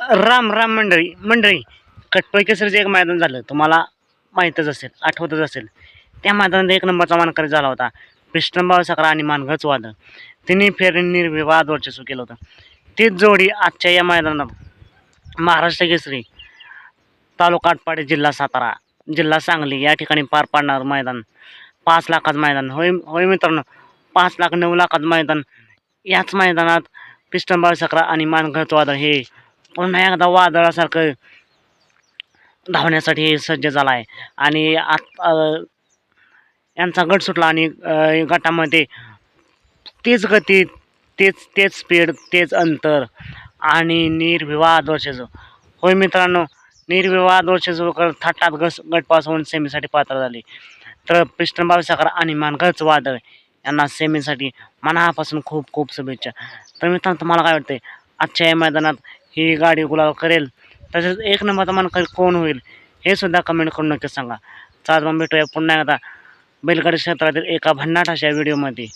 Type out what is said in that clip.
राम राम मंडळी मंडळी कटपळ केसरीचं एक मैदान झालं. तुम्हाला माहीतच असेल आठवतच असेल. त्या मैदानात एक नंबरचा मानकरी झाला होता. कृष्णभाऊ सकरा आणि मानगच वादळ. तिने फेरी निर्विवाद वर्चस्व केलं होतं. तीच जोडी आजच्या या मैदानात महाराष्ट्र केसरी तालुका आटपाडी जिल्हा सातारा जिल्हा सांगली या ठिकाणी पार पाडणार मैदान. पाच लाखाचं मैदान. होय होय मित्रांनो पाच लाख नऊ लाखाचं मैदान. याच मैदानात पिस्टनबाळ सकरा आणि मानगच वादळ हे पुन्हा एकदा वादळासारखं धावण्यासाठी सज्ज झाला आहे आणि आत यांचा गट सुटला आणि गटामध्ये तेच गती तेच तेच स्पीड तेच अंतर आणि निर्विवाद वर्षाचं होय मित्रांनो निर्विवाद वर्षाचं करत थाटात गस गटपास होऊन सेमीसाठी पात्र झाले. तर पिस्टन साखर आणि मानगच वादळ यांना सेमीसाठी मनापासून खूप खूप शुभेच्छा. तर मित्रांनो तुम्हाला काय वाटते आजच्या या मैदानात ही गाडी गुलाल करेल. तसेच एक नंबरचा मानकरी कोण होईल हे सुद्धा कमेंट करून नक्कीच सांगा. चाल मग भेटूया पुन्हा एकदा. बैलगाडी क्षेत्रातील एका भन्नाट अशा व्हिडिओमध्ये